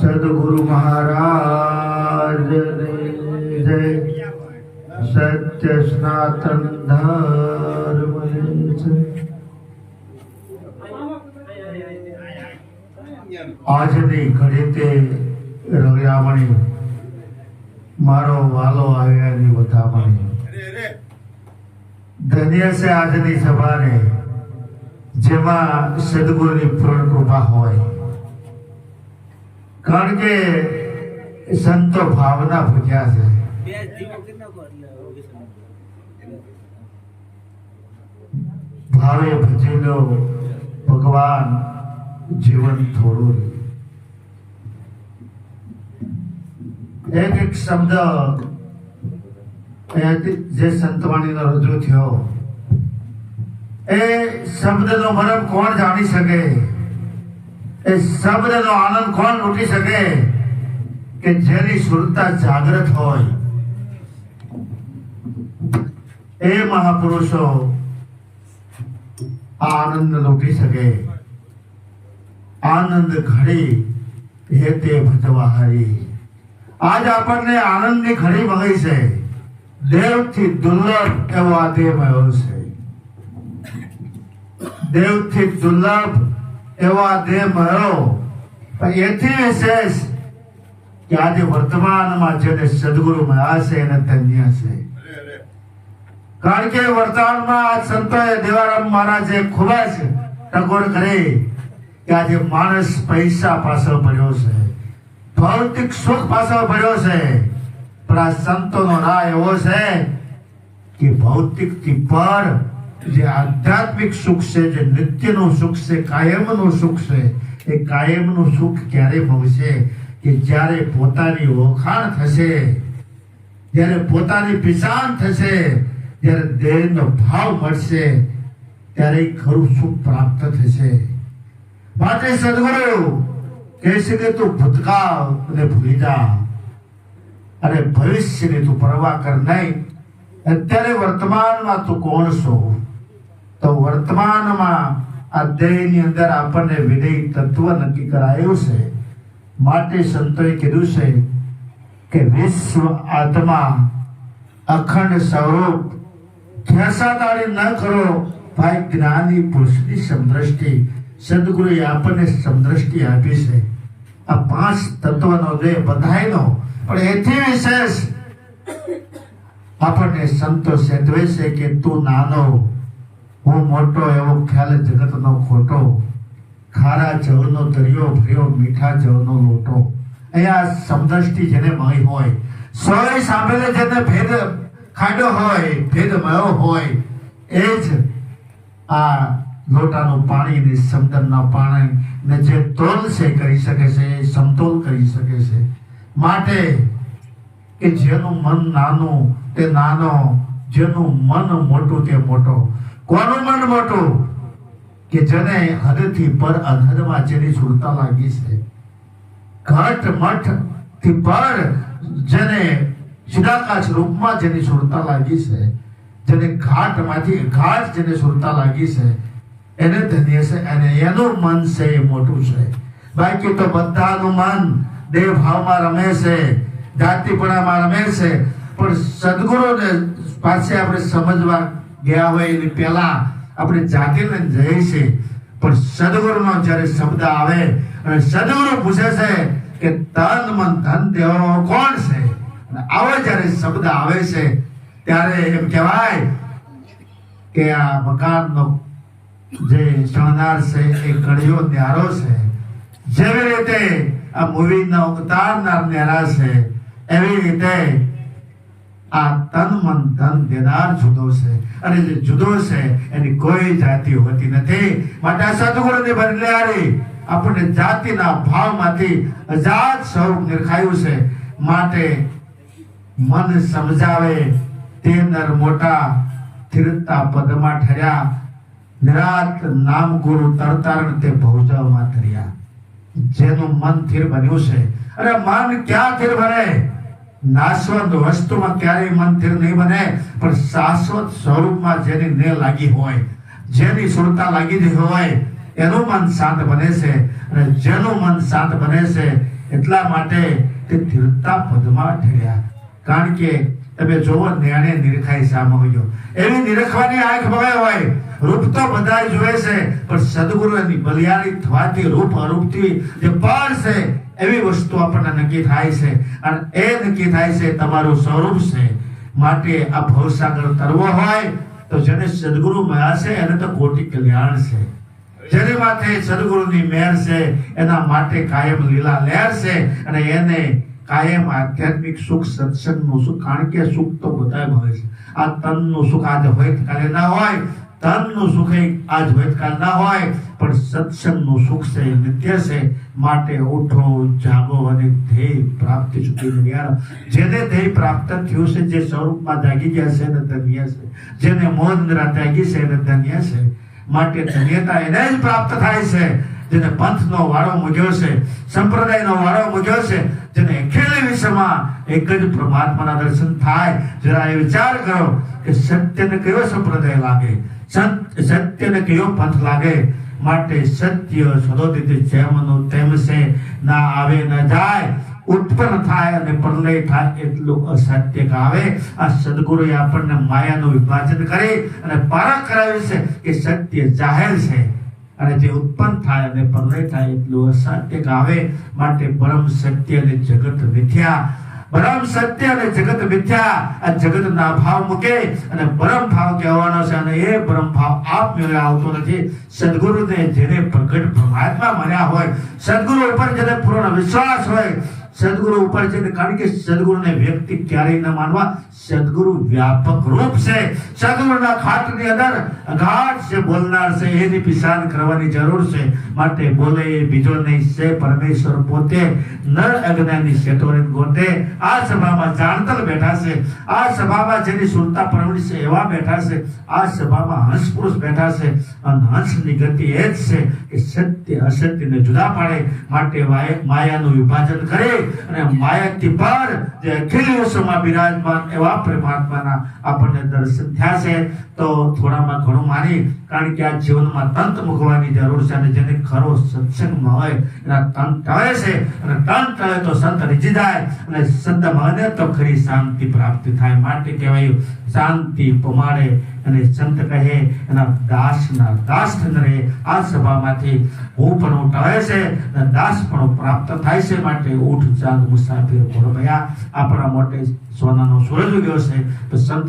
સદગુરુ મહારાજ સત્ય સ્નાતન ધર્મ આજની ઘડી તે રળિયામણી મારો વાલો આવ્યાની વધામણી ધન્ય છે આજની સભાને જેમાં સદગુરુની પૂર્ણ કૃપા હોય કારણ કે સંતો ભાવના ભૂખ્યા છે. ભાવે ભજેલો ભગવાન જીવન થોડું એક એક શબ્દ જે સંતવાણીનો રજૂ થયો, એ શબ્દનો મરમ કોણ જાણી શકે? એ શબ્દનો આનંદ કોણ લૂટી શકે? કે જેની સુરતા જાગ્રત હોય. એ મહાપુરુષો આનંદ લૂટી શકે. આનંદ ઘડી હે તે ભજવા હરી આજ આપણને આનંદની ઘડી મળી છે. દેવથી દુર્લભ એવો આ દેહ મળ્યો છે. દેવથી દુર્લભ એવો દેહ મળ્યો એથી વિશેષ કે આજે વર્તમાનમાં જેને સદગુરુ મળ્યા છે એને ધન્ય છે. કારણ કે વર્તમાનમાં આ સંતોએ દેવારામ મહારાજે ખૂબ જ ટકોર કરી કે આજે માણસ પૈસા પાછળ પડ્યો છે, ભૌતિક સુખ પાછળ પડ્યો છે. પણ આ સંતોનો રાહ એવો છે કે ભૌતિકથી પર જે આધ્યાત્મિક સુખ છે, જે નિત્યનું સુખ છે, કાયમનું સુખ છે, એ કાયમનું સુખ ક્યારે મળશે કે જ્યારે પોતાની ઓળખાણ થશે, જ્યારે પોતાની પીસાન થશે, જ્યારે દેહનો ભાવ મળશે, ત્યારે ખરું સુખ પ્રાપ્ત થશે. માટે સદગુરુ કહે છે કે તું ભૂતકાળ ને ભૂલી જા, અને ભવિષ્યની તું પરવા કર નહીં. અત્યારે વર્તમાનમાં તું કોણ છો? તો વર્તમાનમાં આ અંદર આપણને વિધેય તત્વ નક્કી કરાયું છે. માટે સંતોએ કીધું છે કે વિશ્વ આત્મા અખંડ સ્વરૂપ ખેસાદારી ન કરો ભાઈ જ્ઞાની પુરુષની સમદ્રષ્ટિ. સદગુરુએ આપણને સમદ્રષ્ટિ આપી છે. આ પાંચ તત્વનો જે બધાયનો, પણ એથી વિશેષ આપણને સંતો સેધવે છે કે તું નાનો હું મોટો એવો ખ્યાલ જગતનો ખોટો, ખારા જળનો દરિયો ભર્યો, મીઠા જળનો લોટો. અહીંયા સમદ્રષ્ટિ જેને મળી હોય, સોય સાંભળે જેને ભેદ ખાડો હોય, ભેદ મળ્યો હોય, એ જ આ લોટાનું પાણી ને સમદનના પાણી ને જે તોલ છે કરી શકે છે, એ સમતોલ કરી શકે છે. માટે કે જેનું મન નાનું, તે નાનો, જેનું મન મોટું, તે મોટો. કોનું મન મોટું? કે જેને હદથી પર અધરમાં જેની સુરતા લાગી છે. ઘટ મઠથી પર જેને શિરાકાશ રૂપમાં જેની સુરતા લાગી છે, જેને ઘાટમાંથી ઘાટ જેને સુરતા લાગી છે, એને ધન્ય છે અને એનું મન છે એ મોટું છે. બાકી તો બધાનું મન દેહ ભાવમાં રમે છે, જાતિપણામાં રમે છે, પણ સદગુરુને પાસે આપણે સમજવા ગયા હોય એની પહેલા આપણે જાતિને જઈએ છીએ. પણ સદગુરુનો જ્યારે શબ્દ આવે અને સદગુરુ પૂછે છે કે તન મન ધન દેવાનો કોણ છે? અને આવો જ્યારે શબ્દ આવે છે, ત્યારે એમ કહેવાય કે આ મકાનનો જે શણનાર છે, એ કડિયો ન્યારો છે. જેવી રીતે આ મૂવીના ઉતારનાર ન્યારા છે, એવી રીતે આ તન મન ધન દેનાર જુદો છે. અને જે જુદો છે, એની કોઈ જાતિ હોતી નથી. માટે આ સદગુરુની બદલારી આપણને જાતિના ભાવમાંથી અજાત સ્વરૂપ નિરખાયું છે. માટે મન સમજાવે તે નર મોટા તીર્થતા પદમાં ઠર્યા. નિરાત નામ ગુરુ તરતારણ તે ભૌજવમાં ધર્યા જેનું મન થીર બન્યું છે. અરે મન ક્યાં થીર બને? નાશવંત વસ્તુમાં ક્યારેય મન નહીં બને, પણ શાશ્વત સ્વરૂપમાં જેની ને લાગી હોય, જેની સુરતા લાગી હોય, એનું મન શાંત બને છે અને જેનું મન શાંત બને છે એટલા માટે તે તીર્થતા પદમાં ઠેર્યા. કારણ કે તમે જોવો ન્યાણે નિરખાય સામે હોય એવી નિરખવાની આંખ ભગાય હોય રૂપ તો બધા જોવે છે, પણ સદગુરુની બલિયારી થવાથી, રૂપ અરૂપથી જે પાર છે, એવી વસ્તુ આપણને નક્કી થાય છે. અને એ નક્કી થાય છે, તમારું સ્વરૂપ છે. માટે આ ભવસાગર તરવો હોય, તો જેને સદગુરુ મળ્યા છે, એને તો કોટી કલ્યાણ છે. જેની માથે સદગુરુની મેર છે, એના માટે કાયમ લીલા લહેર છે, અને એને કાયમ આધ્યાત્મિક સુખ, સત્સંગનું સુખ, કારણ કે સુખ તો બધા મળે છે. આ તનનું સુખ આજે હોય, કાલે ના હોય તનનું સુખ આજ હોય ના હોય, પણ સત્સંગનું સુખ છે, નિત્ય છે. માટે ઉઠો, જાગો અને ધ્યેય પ્રાપ્તિ સુધી યાર જેને ધ્યેય પ્રાપ્ત થયું છે, જે સ્વરૂપમાં જાગી ગયા છે એને ધન્ય છે. જેને મોહ નિદ્રા ત્યાગી છે એને ધન્ય છે. માટે ધન્યતા એને જ પ્રાપ્ત થાય છે. જેને પંથનો વાળો મૂક્યો છે, સંપ્રદાયનો વાળો મૂક્યો છે, જેને અખિલ વિશ્વમાં એક જ પરમાત્માના દર્શન થાય. જરા એ વિચાર કરો કે સત્યને કયો સંપ્રદાય લાગે? સત્ય સત્યને કયો પંથ લાગે માટે સત્ય સદોદિત જેમનું તેમ ના આવે, ન જાય. ઉત્પન્ન થાય અને પ્રલય થાય એટલું અસત્ય આવે આ સદગુરુએ આપણને માયાનું વિભાજન કરી અને પારખ કરાવ્યું છે કે સત્ય જાહેર છે. અને જે ઉત્પન્ન થાય અને પ્રલય થાય એટલું અસત્ય આવે માટે પરમ સત્ય અને જગત મિથ્યા. પરમ સત્ય અને જગત મિથ્યા. આ જગત ના ભાવ મૂકે અને પરમ ભાવ કહેવાનો છે અને એ પરમ ભાવ આપમેળે આવતો નથી. સદગુરુને જેને પ્રગટ પરમાત્મા મળ્યા હોય, સદગુરુ ઉપર જેને પૂર્ણ વિશ્વાસ હોય, સદગુરુ ઉપર છે કારણ કે સદગુરુને વ્યક્તિ ક્યારેય ન માનવા, સદગુરુ વ્યાપક રૂપ છે. સદગુરુના ખાતની અંદર અગાઢ છે બોલનાર છે, એની પિસાન કરવાની જરૂર છે. માટે બોલે એ બીજો નહીં છે, પરમેશ્વર પોતે નર અજ્ઞાની શેઠોરે ગોતે. આ સભામાં જાણતર બેઠા છે. આ સભામાં જેની સુરતા પરવડી છે, એવા બેઠા છે. આ સભામાં હંસ પુરુષ બેઠા છે અને હંસની ગતિ એ જ છે કે સત્ય અસત્યને જુદા પાડે માટે માયાનું વિભાજન કરે અને માયાથી પર જે અખિલ વિશ્વમાં બિરાજમાન એવા પરમાત્માના આપણને દર્શન થયા છે. તો થોડામાં ઘણું માની, કારણ કે આ જીવનમાં તંત મૂકવાની જરૂર છે અને જેને ખરો સત્સંગમાં હોય, એના તંત ટળે છે. અને તંત ટળે તો સંત રીજી જાય અને સંત મળે તો ખરી શાંતિ પ્રાપ્ત થાય. માટે કહેવાય શાંતિ પમાડે અને સંત કહે, એના દાસના દાસ રહે. આ સભામાંથી હું પણ ટાળે છે અને દાસ પણ પ્રાપ્ત થાય છે માટે ઉઠ ચાંદ મુસાફિર ભયા આપણા મોટે સોનાનો સૂરજ ઉગ્યો છે. તો સંત